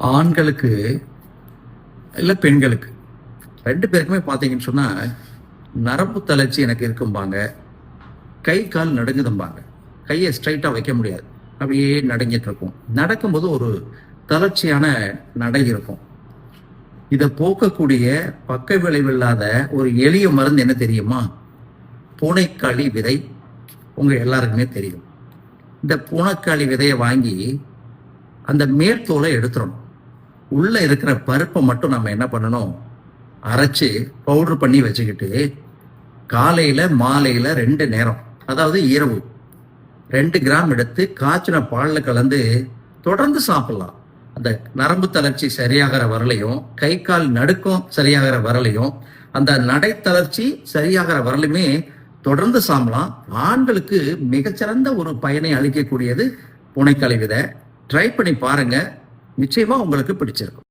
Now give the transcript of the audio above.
ஆண்களுக்கு இல்லை பெண்களுக்கு. ரெண்டு பேருக்குமே பார்த்தீங்கன்னு சொன்னால் நரம்பு தளர்ச்சி எனக்கு இருக்கும்பாங்க. கை கால் நடுங்குதும்பாங்க. கையை ஸ்ட்ரைட்டாக வைக்க முடியாது. அப்படியே நடங்கிட்டு இருக்கும். நடக்கும்போது ஒரு தளர்ச்சியான நடை இருக்கும். இதை போக்கக்கூடிய பக்க விளைவில்லாத ஒரு எளிய மருந்து என்ன தெரியுமா? பூனைக்காளி விதை. உங்க எல்லாருக்குமே தெரியும். இந்த பூனைக்காளி விதையை வாங்கி அந்த மேற்தோலை எடுத்துடணும். உள்ள இருக்கிற பருப்பை மட்டும் நம்ம என்ன பண்ணணும்? அரைச்சு பவுடர் பண்ணி வச்சுக்கிட்டு காலையில மாலையில ரெண்டு நேரம் அதாவது இரவு ரெண்டு கிராம் எடுத்து காய்ச்சின பாலில் கலந்து தொடர்ந்து சாப்பிடலாம். அந்த நரம்பு தளர்ச்சி சரியாகிற வரலையும் கை கால் நடுக்கம் சரியாகிற வரலையும் அந்த நடை தளர்ச்சி சரியாகிற வரலையுமே தொடர்ந்து சாப்பிடலாம். ஆண்களுக்கு மிகச்சிறந்த ஒரு பயனை அளிக்கக்கூடியது புனைக்கலை விதை. ட்ரை பண்ணி பாருங்க. நிச்சயமா உங்களுக்கு பிடிச்சிருக்கும்.